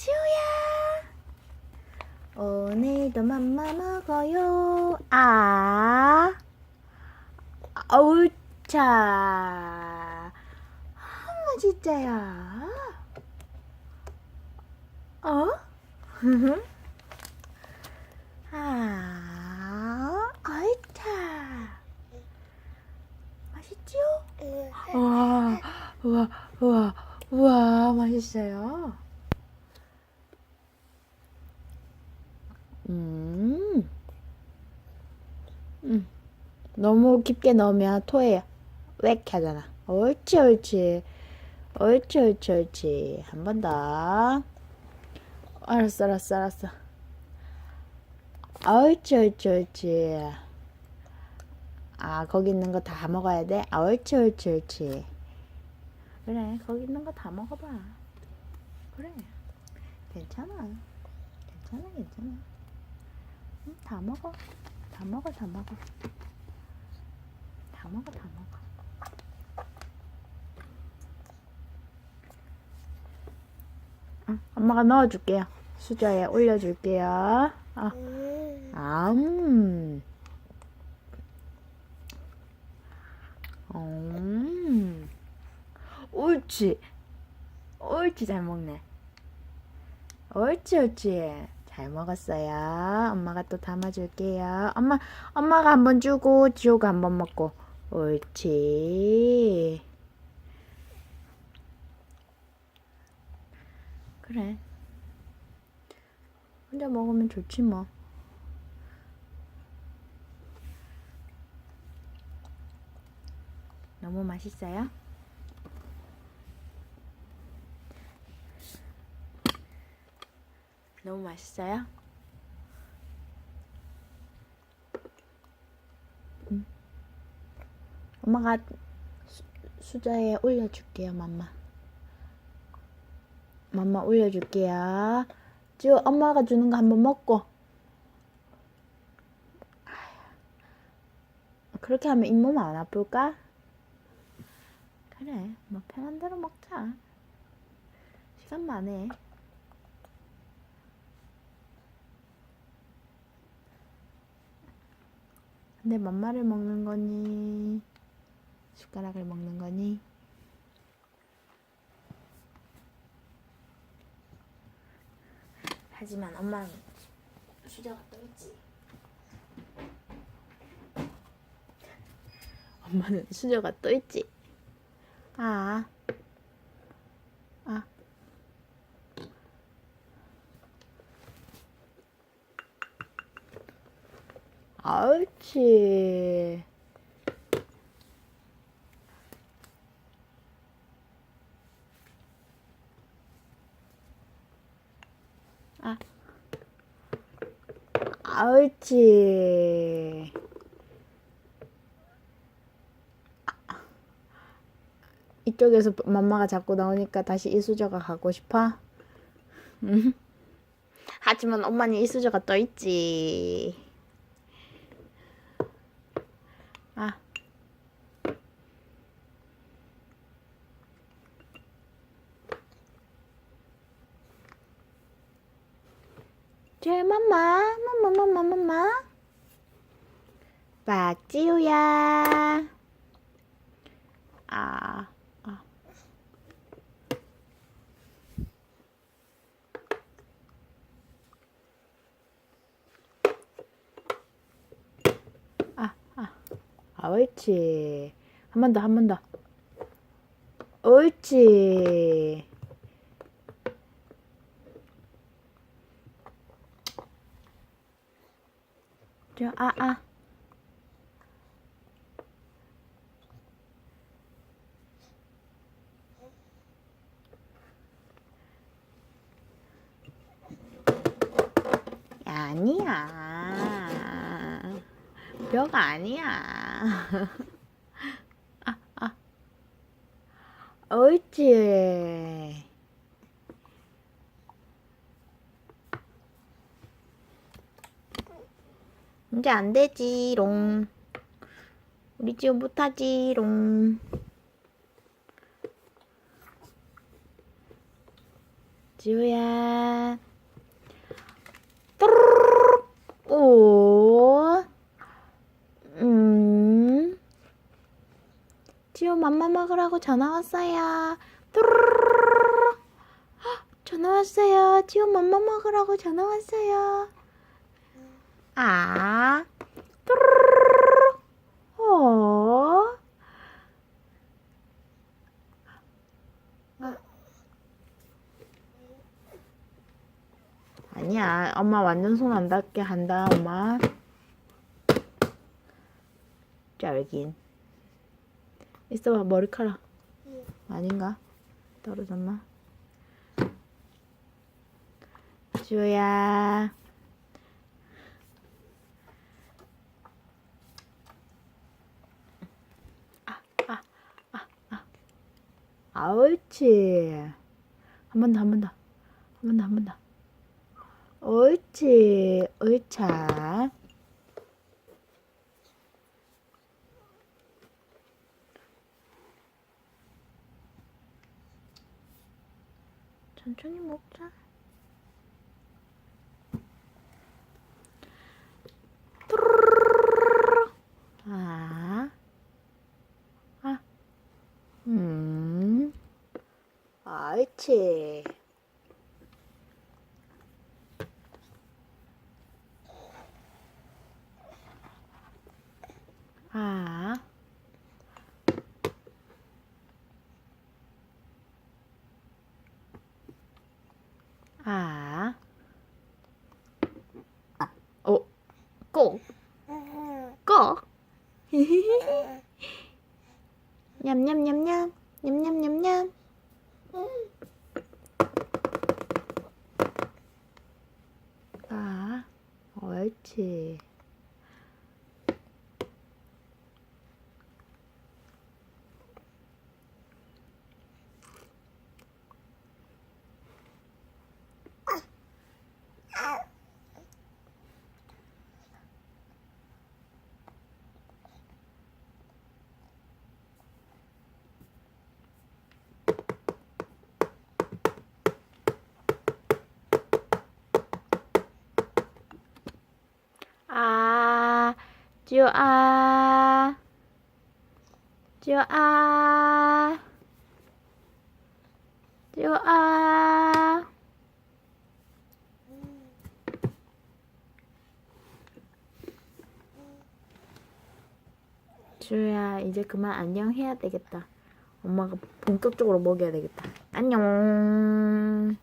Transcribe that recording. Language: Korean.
지우야. 오늘도 맘마 먹어요. 아. 어우, 자. 아, 진짜야. 어? 아, 아이차. 맛있죠? 우와, 우와, 우와, 우와, 맛있어요. 음, 음, 너무 깊게 넣으면 토해요. 웩 하잖아. 옳지, 옳지. 옳지, 옳지, 옳지. 한 번 더. 알았어, 알았어, 알았어. 옳지, 옳지, 옳지. 아, 거기 있는 거 다 먹어야 돼? 아, 옳지, 옳지, 옳지. 그래, 거기 있는 거 다 먹어봐. 그래. 괜찮아. 괜찮아, 괜찮아. 응, 다 먹어. 다 먹어, 다 먹어. 다 먹어, 다 먹어. 응, 엄마가 넣어줄게요. 수저에 올려줄게요. 아, 아, 음. 음. 옳지. 옳지, 잘 먹네. 옳지, 옳지. 잘 먹었어요. 엄마가 또 담아줄게요. 엄마, 엄마가 한 번 주고, 지호가 한 번 먹고. 옳지. 그래. 혼자 먹으면 좋지, 뭐. 너무 맛있어요? 너무 맛있어요? 음. 엄마가 수, 수저에 올려줄게요, 맘마. 맘마 올려줄게요. 지금 엄마가 주는 거 한번 먹고. 그렇게 하면 잇몸 안 아플까? 그래, 뭐 편한 대로 먹자. 시간 많네. 근데 맘마를 먹는 거니? 숟가락을 먹는 거니? 하지만 엄마는 수저가 또 있지. 엄마는 수저가 또 있지. 아. 아. 옳지. 아. 옳지. 이쪽에서 맘마가 자꾸 나오니까 다시 이수저가 가고 싶어? 응? 하지만 엄마는 이수저가 또 있지. 아. 제 맘마, 맘마, 맘마, 맘마. 박지우야. 아, 아. 아, 아. 아, 옳지. 한 번 더, 한 번 더. 옳지. 저, 아, 아. 아니야. 뼈가 아니야. 아, 아. 옳지. 이제 안 되지 롱. 우리 지금 못하지 롱. 지우야. 맘마 먹으라고 전화 왔어요. 뚜루루루루루. 헉, 전화 왔어요. 지호 맘마 먹으라고 전화 왔어요. 아, 뚜루루루루. 어. 아니야, 엄마 완전 손 안 닿게 한다, 엄마. 짤긴. 있어봐, 머리카락. 아닌가? 떨어졌나? 주야. 아, 아, 아, 아. 아, 옳지. 한 번 더, 한 번 더. 한 번 더, 한 번 더. 옳지. 옳차. 천천히 먹자. 뚜루루루루루. 아. 아. 음. 옳지. 아. 아. 어. 꼭. 꼭. 냠냠냠냠. 냠냠냠냠. 아. 옳지. 아, 쭈, 아, 쭈, 아, 쭈, 아. 주야, 이제 그만 안녕 해야 되겠다. 엄마가 본격적으로 먹여야 되겠다. 안녕.